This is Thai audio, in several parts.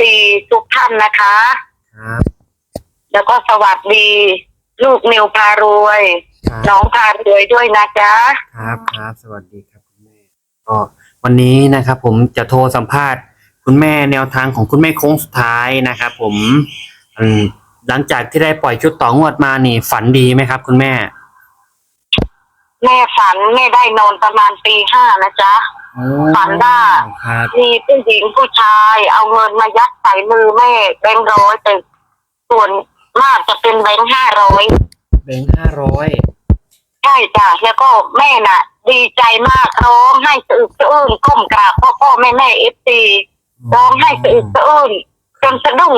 ตีทุกท่านนะคะ ครับ แล้วก็สวัสดี ลูกนิวพารวย ครับน้องพารวยด้วยนะจ๊ะ ครับครับสวัสดีครับคุณแม่ก็วันนี้นะครับ ผมจะโทรสัมภาษณ์ คุณแม่แนวทางของคุณแม่โค้งสุดท้ายนะครับ ผมอืมหลังจากที่ได้ปล่อยชุดต่องวดมานี่ ฝันดีไหมครับ คุณแม่แม่ฝันแม่ได้นอนประมาณตีห้านะจ๊ะโอ้ ฝันว่าครับมีผู้หญิงผู้ชายเอาเงินมายัดใส่มือแม่แบงค์ร้อยแต่ส่วนมากจะเป็นแบงค์ห้าร้อยแบงค์ห้าร้อยใช่จ้ะแล้วก็แม่น่ะ ดีใจมากร้องให้สะอึกสะอื้นก้มกราบพ่อพ่อแม่แม่เอฟซีร้องให้สะอึกสะอื้นจนสะดุ้ง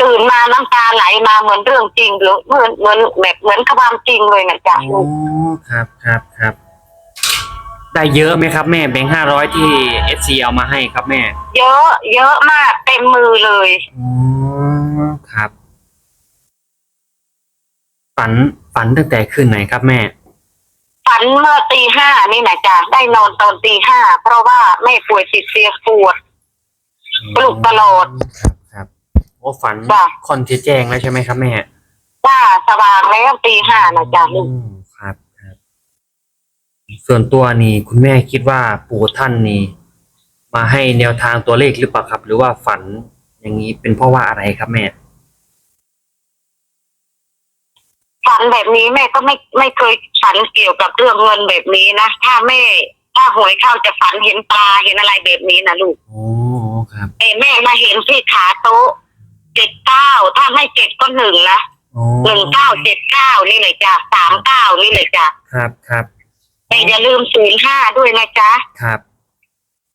ตื่นมาน้ำตาไหลมาเหมือนเรื่องจริงหรือเหมือนเหมือนแบบเหมือนความจริงเลยนะจ๊ะโอ้ครับครับครับ ได้เยอะไหมครับแม่แบงค์ห้าร้อยที่เอฟซีเอามาให้ครับแม่เยอะ เยอะมากเต็มมือเลย อ๋อครับ ฝันฝันตั้งแต่คืนไหนครับแม่ ฝันเมื่อตีห้านี่นะจ๊ะได้นอนตอนตีห้าเพราะว่าแม่ป่วยติดเตียงปวด ปลุกตลอดครับครับโอ้ฝันจ้ะ คอนที่แจ้งแล้วใช่ไหมครับแม่ว่าสว่างแล้วตีห้านะจ๊ะลูก อืมครับครับ ส่วนตัวนี่คุณแม่คิดว่าปู่ท่านนี่ มาให้แนวทางตัวเลขหรือเปล่าครับ หรือว่าฝันอย่างนี้เป็นเพราะว่าอะไรครับแม่ฝันแบบนี้แม่ก็ไม่ไม่เคยฝันเกี่ยวกับเรื่องเงินแบบนี้นะถ้าแม่ถ้าหวยเข้าจะฝันเห็นปลาเห็นอะไรแบบนี้นะลูกโอ้ครับแต่แม่มาเห็นที่ขาโต๊ะเจ็ดเก้าถ้าไม่เจ็ดก็หนึ่งนะโอ้หนึ่งเก้าเจ็ดเก้านี่เลยจ้ะสามเก้านี่เลยจ้ะครับครับ แต่อย่าลืมศูนย์ห้าด้วยนะจ๊ะ ครับ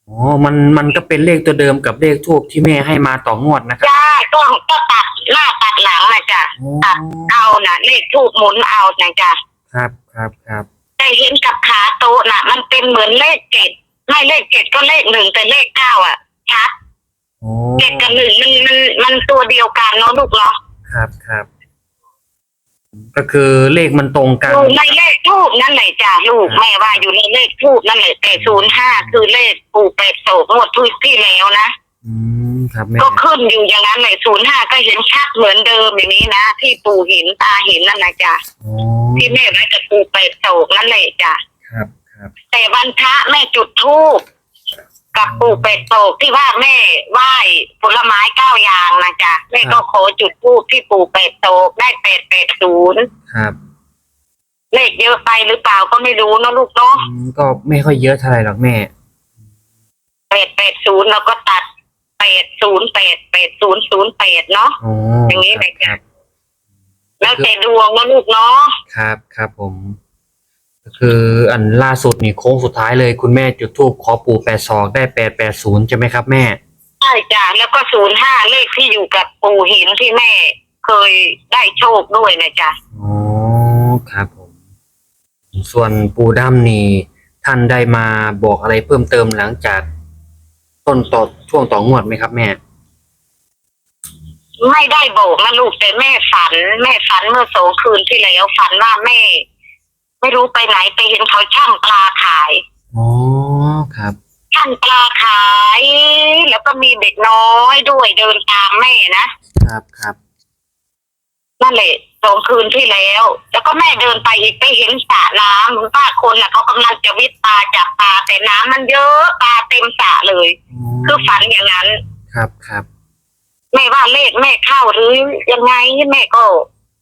อ๋อ มัน มันก็เป็นเลขตัวเดิมกับเลขทูบที่แม่ให้มาต่องวดนะครับ จ้าก็ก็ตัดหน้าตัดหลังนะจ๊ะโอ้ตัดเอานะเลขทูบหมุนเอานะจ๊ะครับ ครับ ครับ แต่เห็นกับขาโต๊ะน่ะ มันเป็นเหมือนเลขเจ็ดไม่เลขเจ็ดก็เลขหนึ่งแต่เลขเก้าอะชัดโอ้เจ็ดกับหนึ่งมันมันมันตัวเดียวกันเนาะลูกเนาะครับ ครับ ก็คือเลขมันตรงกัน อยู่ในเลขทูบนั่นแหละจ้ะลูกแม่ว่าอยู่ในเลขทูบนั่นแหละแต่ศูนย์ห้าคือเลขปู่เป็ดโศกงวดทุยที่แล้วนะ อืมครับแม่ก็ขึ้นอยู่อย่างนั้นเลยศูนย์ห้าก็เห็นชัดเหมือนเดิมอย่างนี้นะ ที่ปู่เห็นตาเห็นนั่นนะจ๊ะโอ้ที่แม่ไว้กับปู่เป็ดโศกนั่นแหละจ้ะครับครับ แต่วันพระแม่จุดธูป กับปู่เป็ดโศกที่ว่าแม่ไหว้ผลไม้เก้าอย่างนะจ๊ะแม่ก็ขอจุดธูปที่ปู่เป็ดโศกได้เป็ดเป็ดศูนย์ครับเลขเยอะไปหรือเปล่าก็ไม่รู้เนอะลูกเนาะอืมก็ไม่ค่อยเยอะเท่าไหร่หรอกแม่ เป็ดเป็ดศูนย์แล้วก็ตัดเป็ดศูนย์เป็ดเป็ดศูนย์ศูนย์เป็ดเนาะโอ้อย่างนี้เลยคจ้ะ รับแล้วแต่ดวงนะลูกเนาะครับครับผมก็ คืออันล่าสุดนี่โค้งสุดท้ายเลยคุณแม่จุดทูบขอปู่แปดสองได้แปดแปดศูนย์ใช่ไหมครับแม่ใช่จ้ะแล้วก็ศูนย์ห้าเลขที่อยู่กับปู่หินที่แม่ เคยได้โชคด้วยนะจ๊ะอ๋อครับผม ส่วนปูดั้มนี่ท่านได้มาบอกอะไรเพิ่มเติมหลังจาก ต้นต่อช่วงต่องวดไหมครับแม่ ไม่ได้บอกนะลูกแต่แม่ฝัน แม่ฝันเมื่อสองคืนที่แล้วฝันว่าแม่ ไม่รู้ไปไหนไปเห็นเขาช่างปลาขายอ๋อครับช่างปลาขาย แล้วก็มีเด็กน้อยด้วยเดินตามแม่นะครับครับนั่นแหละสองคืนที่แล้ว แล้วก็แม่เดินไปอีกไปเห็นสระน้ำคุณป้าคนน่ะเขากำลังจะวิทย์ปลาจับปลาแต่น้ำมันเยอะปลาเต็มสระเลย คือฝันอย่างนั้น ครับครับแม่ว่าเลขแม่เข้าหรือยังไงแม่ก็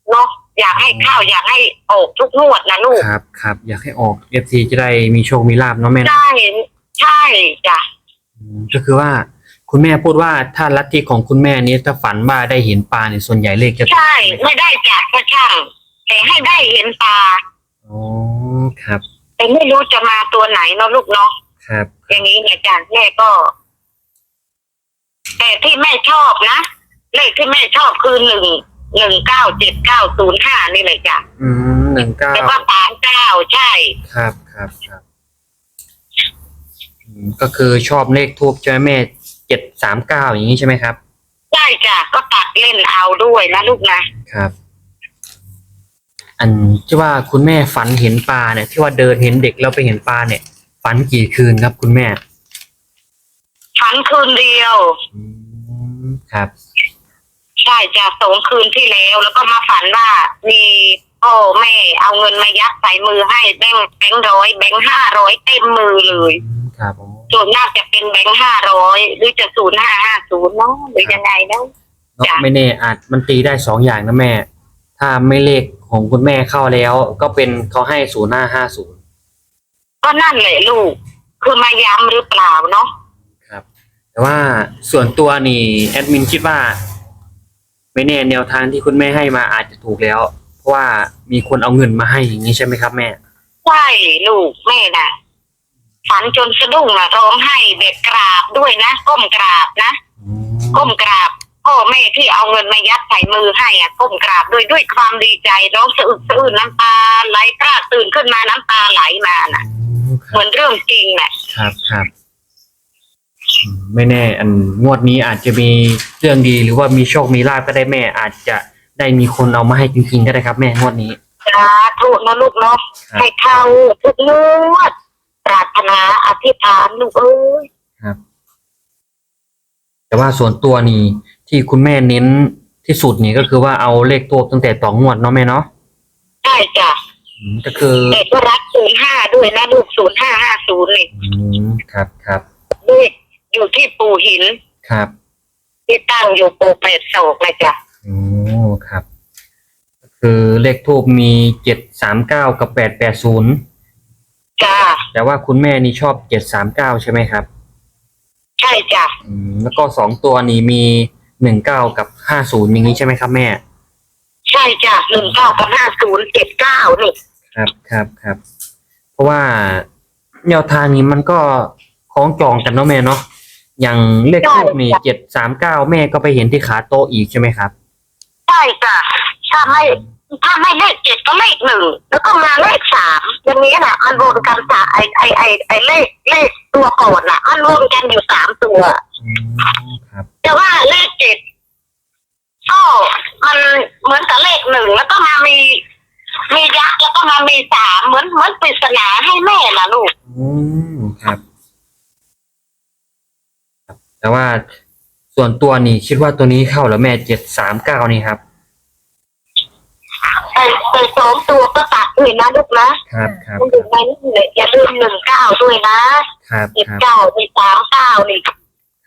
เนาะ อยากให้เข้าอยากให้ออกทุกงวดนะลูกครับครับอยากให้ออกเอฟซีจะได้มีโชคมีลาบเนาะแม่เนอะใช่ใช่จ้ะอืมก็คือว่าคุณแม่พูดว่าถ้าลัทธิของคุณแม่นี้ถ้าฝันว่าได้เห็นปลาเนี่ยส่วนใหญ่เลขจะถูกใช่ไม่ได้จัดก็ช่างแต่ให้ได้เห็นปลาอ๋อครับแต่ไม่รู้จะมาตัวไหนเนาะลูกเนาะครับอย่างนี้นะจ๊ะแม่ก็ แต่ที่แม่ชอบนะเลขที่แม่ชอบคือหนึ่ง หนึ่งเก้าเจ็ดเก้าศูนย์ห้านี่เลยจ้ะอืมหนึ่งเก้าแล้วก็สามเก้าใช่ ครับครับครับอืมก็คือชอบเลขทูบใช่ไหมแม่เจ็ดสามเก้าอย่างนี้ใช่ไหมครับ ใช่จ้ะก็ตัดเล่นเอาด้วยนะลูกนะครับ อันที่ว่าคุณแม่ฝันเห็นปลาเนี่ย ที่ว่าเดินเห็นเด็กแล้วไปเห็นปลาเนี่ย ฝันกี่คืนครับคุณแม่ฝันคืนเดียว อืมครับ ใช่จากสองคืนที่แล้ว แล้วก็มาฝันว่ามีพ่อแม่เอาเงินมายัดใส่มือให้แบงค์แบงค์ร้อยแบงค์ห้าร้อยเต็มมือเลยอืมครับผมส่วนมากจะเป็นแบงค์ห้าร้อยหรือจะศูนย์ห้าห้าศูนย์เนาะหรือยังไงเนาะเนอะจ้ะไม่แน่อาจมันตีได้สองอย่างนะแม่ ถ้าไม่เลขของคุณแม่เข้าแล้ว ก็เป็นเขาให้ศูนย์ห้าห้าศูนย์ก็นั่นแหละลูก คือมาย้ำหรือเปล่าเนาะครับแต่ว่าส่วนตัวนี่แอดมินคิดว่า ไม่แน่แนวทางที่คุณแม่ให้มาอาจจะถูกแล้ว เพราะว่ามีคนเอาเงินมาให้อย่างนี้ใช่ไหมครับแม่ใช่ลูกแม่น่ะฝันจนสะดุ้งอะร้องไห้แบบกราบด้วยนะก้มกราบนะอืมก้มกราบพ่อแม่ที่เอาเงินมายัดใส่มือให้อะก้มกราบด้วยด้วยความดีใจร้องสะอึกสะอื้นน้ำตาไหลพรากตื่นขึ้นมาน้ำตาไหลมาน่ะอืมคเหมืรับอนเรื่องจริงน่ะ ครับครับอืม ไม่แน่ อันงวดนี้อาจจะมีเรื่องดีหรือว่ามีโชคมีลาภก็ได้แม่ อาจจะได้มีคนเอามาให้จริงๆก็ได้ครับ แม่งวดนี้ สาธุนะลูกเนาะครับ ให้เข้าทุกงวดปรารถนาอธิษฐานลูกเอ้ยครับแต่ว่าส่วนตัวนี่ที่คุณแม่เน้นที่สุดนี่ก็คือว่าเอาเลขตัวตั้งแต่ต่องวดเนาะแม่เนาะใช่จ้ะอืมก็คือแต่ก็รักศูนย์ห้าด้วยนะลูกศูนย์ห้าห้าศูนย์นี่อืมครับครับด้วย อยู่ที่ปูหิน ครับ ที่ตั้งอยู่ปูเปรตโศกเลยจ้ะโอ้ครับก็คือเลขทูบมีเจ็ดสามเก้ากับแปดแปดศูนย์จ้าแต่ว่าคุณแม่นี่ชอบเจ็ดสามเก้าใช่ไหมครับใช่จ้ะอืมแล้วก็สองตัวนี้มีหนึ่งเก้ากับห้าศูนย์อย่างนี้ใช่ไหมครับแม่ ใช่จ้ะหนึ่งเก้ากับห้าศูนย์เจ็ดเก้านี่ครับครับครับ เพราะว่าแนวทางนี้มันก็คล้องจองกันเนาะแม่เนาะ อย่างเลขทูบนี่เจ็ดสามเก้าแม่ก็ไปเห็นที่ขาโต๊ะอีกใช่ไหมครับ ใช่จ้ะถ้าไม่ถ้าไม่เลขเจ็ดก็เลขหนึ่งแล้วก็มาเลขสามอย่างนี้น่ะมันรวมกันสามไอไอไอไอเลขเลขตัวก่อนน่ะ มันรวมกันอยู่สามตัวอืมครับแต่ว่าเลขเจ็ดก็มันเหมือนกับเลขหนึ่งแล้วก็มามีมียักษ์แล้วก็มามีสามเหมือนเหมือนปริศนาให้แม่ล่ะลูกอืมครับครับ แต่ว่าส่วนตัวนี่คิดว่าตัวนี้เข้าแล้วแม่เจ็ดสามเก้านี่ครับแต่แต่สองตัวก็ตัดด้วยนะลูกนะครับครับมันอยู่ในนี่เลยอย่าลืมหนึ่งเก้าด้วยนะครับเจ็ดครับเก้ามีสามเก้านี่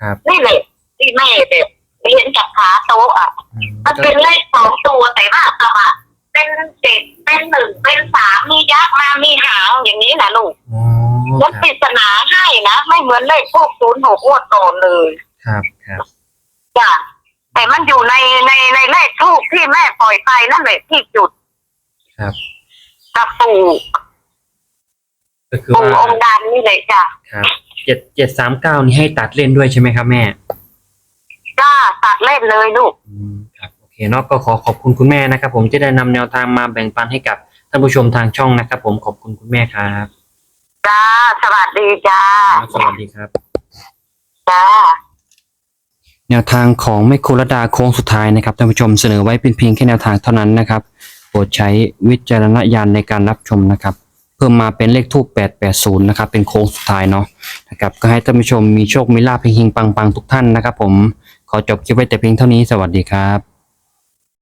ครับนี่แหละที่แม่แบบเรียนจากขาโต๊ะอะ อืมมันก็เป็นเลขสองตัวแต่ว่าตะบะเป็นเจ็ดเป็นหนึ่งเป็นสามมียักษ์มามีหางอย่างนี้นะลูก อ๋อ มัน ค ป รับ ริศนาให้นะ ไม่ เหมือนเลขพวกศูนย์หกงวดก่อนเลยครับครับจ้ะแต่มันอยู่ในในในเลขทูกที่แม่ปล่อยไปนั่นแหละที่จุดครับ กับปู่ก็คือปู่ว่าองค์ดำนี่เลยจ้ะครับเจ็ดเจ็ดสามเก้านี่ให้ตัดเล่นด้วยใช่ไหมครับแม่ จ้าตัดเล่นเลยลูก อืมครับโอเคเนาะก็ขอขอบคุณคุณแม่นะครับ ผมที่ได้นำแนวทางมาแบ่งปันให้กับท่านผู้ชมทางช่องนะครับ ผมขอบคุณคุณแม่ครับ จ้า สวัสดีจ้าครับสวัสดีครับ จ้า แนวทางของแม่ครูรดาโค้งสุดท้ายนะครับท่านผู้ชมเสนอไว้เป็นเพียงแค่แนวทางเท่านั้นนะครับโปรดใช้วิจารณญาณในการรับชมนะครับ เพิ่มมาเป็นเลขทูป880นะครับเป็นโค้งสุดท้ายเนาะนะครับก็ให้ท่านผู้ชมมีโชคมีลาภเฮงๆปังๆทุกท่านนะครับ ผมขอจบคลิปไว้แต่เพียงเท่านี้สวัสดีครับ